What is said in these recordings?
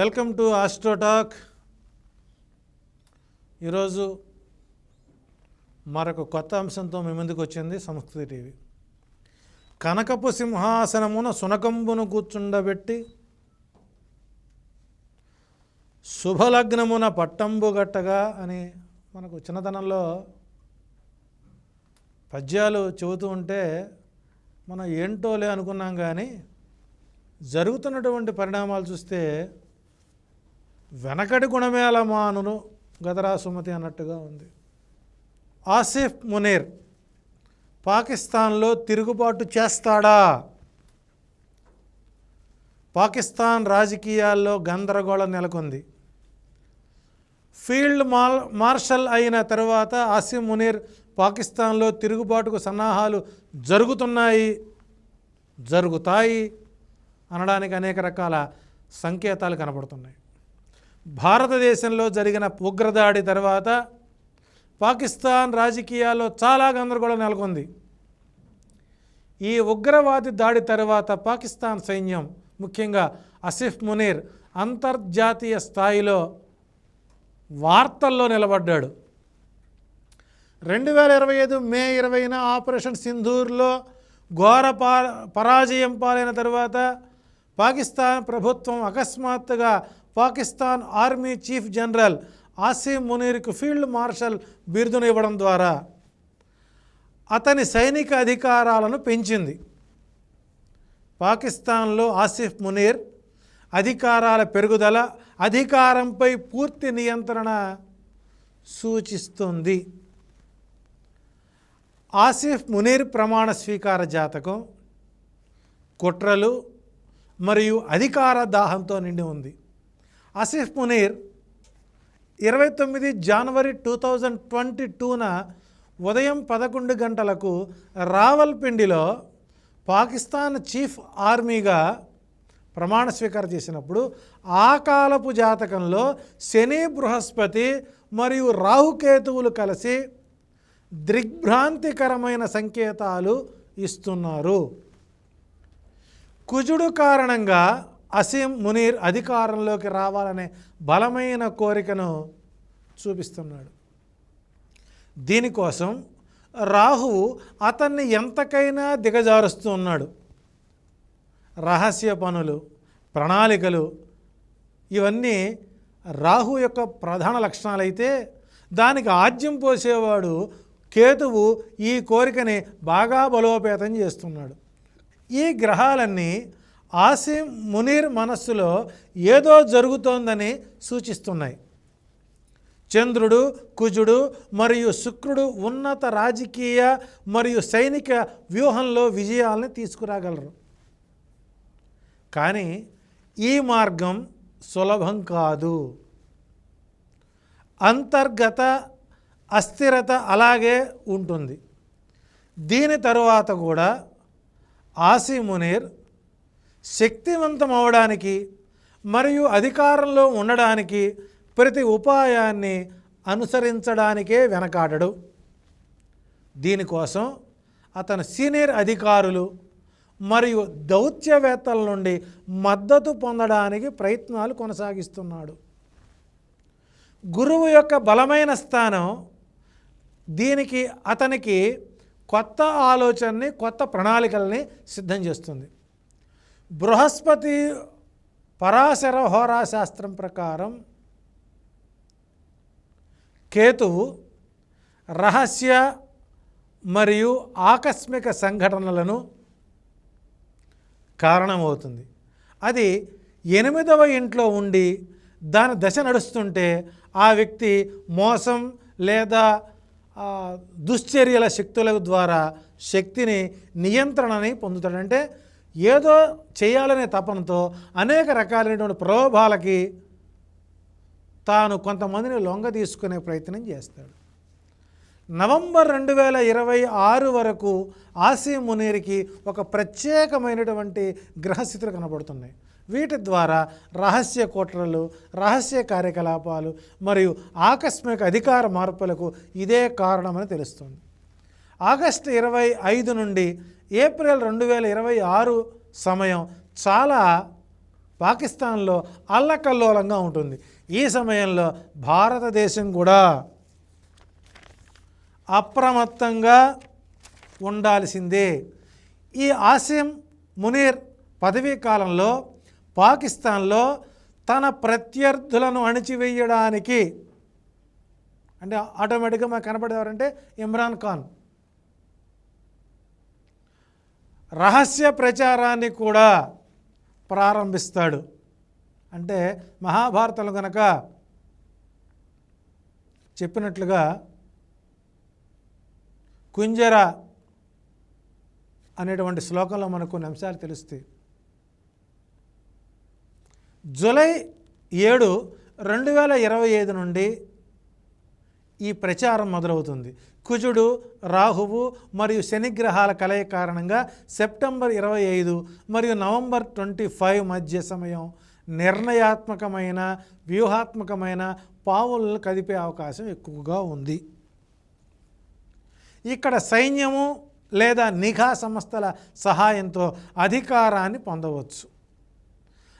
Welcome to AstroTalk ఈరోజు మరొక కొత్త అంశంతో మీ ముందుకు వచ్చింది సంస్కృతి టీవీ. కనకపు సింహాసనమున సునకంబును కూర్చుండబెట్టి శుభలగ్నమున పట్టంబు గట్టగా అని మనకు చిన్నతనంలో పద్యాలు చెబుతూ ఉంటే మనం ఏంటోలే అనుకున్నాం కానీ జరుగుతున్నటువంటి పరిణామాలు చూస్తే వెనకటి గుణమేళ మానును గదరా సుమతి అన్నట్టుగా ఉంది. ఆసిఫ్ మునీర్ పాకిస్తాన్లో తిరుగుబాటు చేస్తాడా? పాకిస్తాన్ రాజకీయాల్లో గందరగోళం నెలకొంది. ఫీల్డ్ మార్ మార్షల్ అయిన తరువాత ఆసిఫ్ మునీర్ పాకిస్తాన్లో తిరుగుబాటుకు సన్నాహాలు జరుగుతున్నాయి జరుగుతాయి అనడానికి అనేక రకాల సంకేతాలు కనపడుతున్నాయి భారతదేశంలో జరిగిన ఉగ్రదాడి తర్వాత పాకిస్తాన్ రాజకీయాల్లో చాలా గందరగోళం నెలకొంది. ఈ ఉగ్రవాది దాడి తర్వాత పాకిస్తాన్ సైన్యం ముఖ్యంగా అసిఫ్ మునీర్ అంతర్జాతీయ స్థాయిలో వార్తల్లో నిలబడ్డాడు. రెండు వేల ఇరవై ఐదు మే ఇరవైన ఆపరేషన్ సింధూర్లో ఘోర పరాజయం పాలైన తర్వాత పాకిస్తాన్ ప్రభుత్వం అకస్మాత్తుగా Pakistan army chief general Asim మునీర్కు field marshal బిరుదును ఇవ్వడం ద్వారా అతని సైనిక అధికారాలను పెంచింది. పాకిస్తాన్లో ఆసిఫ్ మునీర్ అధికారాల పెరుగుదల అధికారంపై పూర్తి నియంత్రణ సూచిస్తుంది. ఆసిఫ్ మునీర్ ప్రమాణ స్వీకార జాతకం కుట్రలు మరియు అధికార దాహంతో నిండి ఉంది. ఆసిఫ్ మునీర్ ఇరవై తొమ్మిది జనవరి టూ థౌజండ్ ట్వంటీ టూన ఉదయం పదకొండు గంటలకు రావల్పిండిలో పాకిస్తాన్ చీఫ్ ఆర్మీగా ప్రమాణ స్వీకారం చేసినప్పుడు ఆ కాలపు జాతకంలో శని బృహస్పతి మరియు రాహుకేతువులు కలిసి దిగ్భ్రాంతికరమైన సంకేతాలు ఇస్తున్నారు. కుజుడు కారణంగా అసీం మునీర్ అధికారంలోకి రావాలనే బలమైన కోరికను చూపిస్తున్నాడు. దీనికోసం రాహువు అతన్ని ఎంతకైనా దిగజారుస్తూ ఉన్నాడు. రహస్య పనులు ప్రణాళికలు ఇవన్నీ రాహు యొక్క ప్రధాన లక్షణాలైతే దానికి ఆజ్యం పోసేవాడు కేతువు ఈ కోరికని బాగా బలోపేతం చేస్తున్నాడు. ఈ గ్రహాలన్నీ ఆసిం మునీర్ మనస్సులో ఏదో జరుగుతోందని సూచిస్తున్నాయి. చంద్రుడు కుజుడు మరియు శుక్రుడు ఉన్నత రాజకీయ మరియు సైనిక వ్యూహంలో విజయాలను తీసుకురాగలరు. కానీ ఈ మార్గం సులభం కాదు. అంతర్గత అస్థిరత అలాగే ఉంటుంది. దీని తరువాత కూడా ఆసి మునీర్ శక్తివంతం అవడానికి మరియు అధికారంలో ఉండడానికి ప్రతి ఉపాయాన్ని అనుసరించడానికే వెనకాడడు. దీనికోసం అతను సీనియర్ అధికారులు మరియు దౌత్యవేత్తల నుండి మద్దతు పొందడానికి ప్రయత్నాలు కొనసాగిస్తున్నాడు. గురువు యొక్క బలమైన స్థానం దీనికి అతనికి కొత్త ఆలోచనని కొత్త ప్రణాళికల్ని సిద్ధం చేస్తుంది. బృహస్పతి పరాశర హోరాశాస్త్రం ప్రకారం కేతువు రహస్య మరియు ఆకస్మిక సంఘటనలను కారణమవుతుంది. అది ఎనిమిదవ ఇంట్లో ఉండి దాని దశ నడుస్తుంటే ఆ వ్యక్తి మోసం లేదా దుశ్చర్యల శక్తుల ద్వారా శక్తిని నియంత్రణని పొందుతాడంటే ఏదో చేయాలనే తపనతో అనేక రకాలైనటువంటి ప్రలోభాలకి తాను కొంతమందిని లొంగ తీసుకునే ప్రయత్నం చేస్తాడు. నవంబర్ రెండు వేల ఇరవై ఆరు వరకు ఆసీ మునీర్కి ఒక ప్రత్యేకమైనటువంటి గ్రహస్థితులు కనబడుతున్నాయి. వీటి ద్వారా రహస్య కుట్రలు రహస్య కార్యకలాపాలు మరియు ఆకస్మిక అధికార మార్పులకు ఇదే కారణమని తెలుస్తుంది. ఆగస్టు ఇరవై ఐదు నుండి ఏప్రిల్ రెండు వేల ఇరవై ఆరు సమయం చాలా పాకిస్తాన్లో అల్లకల్లోలంగా ఉంటుంది. ఈ సమయంలో భారతదేశం కూడా అప్రమత్తంగా ఉండాల్సిందే. ఈ ఆసిం మునీర్ పదవీ కాలంలో పాకిస్తాన్లో తన ప్రత్యర్థులను అణిచివేయడానికి అంటే ఆటోమేటిక్గా మాకు కనపడేవారంటే ఇమ్రాన్ ఖాన్. రహస్య ప్రచారాన్ని కూడా ప్రారంభిస్తాడు. అంటే మహాభారతంలో కనుక చెప్పినట్లుగా కుంజర అనేటువంటి శ్లోకంలో మనకు కొన్ని అంశాలు తెలుస్తాయి. జూలై ఏడు రెండు వేల ఇరవై ఐదు నుండి ఈ ప్రచారం మొదలవుతుంది. కుజుడు రాహువు మరియు శనిగ్రహాల కలయిక కారణంగా సెప్టెంబర్ ఇరవై ఐదు మరియు నవంబర్ ట్వంటీ ఫైవ్ మధ్య సమయం నిర్ణయాత్మకమైన వ్యూహాత్మకమైన పావులను కదిపే అవకాశం ఎక్కువగా ఉంది. ఇక్కడ సైన్యము లేదా నిఘా సంస్థల సహాయంతో అధికారాన్ని పొందవచ్చు.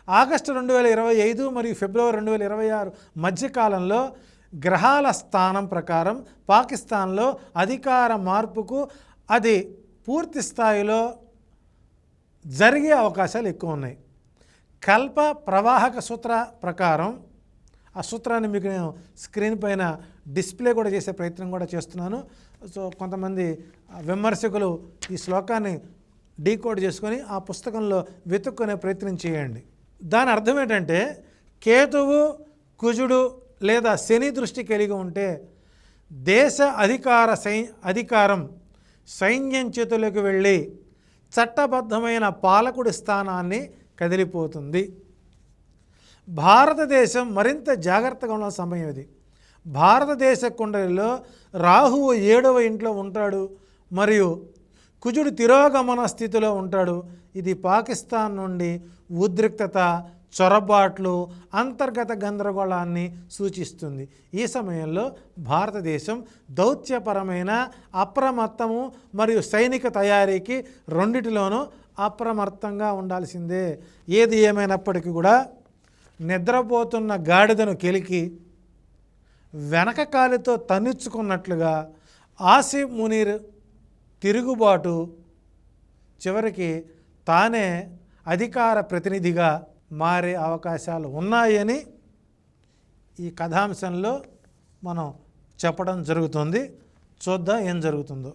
ఆగస్టు రెండు వేల ఇరవై ఐదు మరియు ఫిబ్రవరి రెండు వేల ఇరవై ఆరు మధ్యకాలంలో గ్రహాల స్థానం ప్రకారం పాకిస్తాన్లో అధికార మార్పుకు అది పూర్తి స్థాయిలో జరిగే అవకాశాలు ఎక్కువ ఉన్నాయి. కల్ప ప్రవాహక సూత్ర ప్రకారం ఆ సూత్రాన్ని మీకు నేను స్క్రీన్ పైన డిస్ప్లే కూడా చేసే ప్రయత్నం కూడా చేస్తున్నాను. సో కొంతమంది విమర్శకులు ఈ శ్లోకాన్ని డీకోడ్ చేసుకొని ఆ పుస్తకంలో వెతుక్కునే ప్రయత్నం చేయండి. దాని అర్థం ఏంటంటే కేతువు కుజుడు లేదా శని దృష్టి కలిగి ఉంటే దేశ అధికార సై అధికారం సైన్యం చేతులకు వెళ్ళి చట్టబద్ధమైన పాలకుడి స్థానాన్ని కదిలిపోతుంది. భారతదేశం మరింత జాగ్రత్తగా ఉన్న సమయం ఇది. భారతదేశ కుండలిలో రాహువు ఏడవ ఇంట్లో ఉంటాడు మరియు కుజుడు తిరోగమన స్థితిలో ఉంటాడు. ఇది పాకిస్తాన్ నుండి ఉద్రిక్తత చొరబాట్లు అంతర్గత గందరగోళాన్ని సూచిస్తుంది. ఈ సమయంలో భారతదేశం దౌత్యపరమైన అప్రమత్తము మరియు సైనిక తయారీకి రెండిటిలోనూ అప్రమత్తంగా ఉండాల్సిందే. ఏది ఏమైనప్పటికీ కూడా నిద్రపోతున్న గాడిదను కెలికి వెనక కాలితో తన్నిచ్చుకున్నట్లుగా ఆసిఫ్ మునీర్ తిరుగుబాటు చివరికి తానే అధికార ప్రతినిధిగా మారే అవకాశాలు ఉన్నాయని ఈ కథాంశంలో మనం చెప్పడం జరుగుతుంది. చూద్దాం ఏం జరుగుతుందో.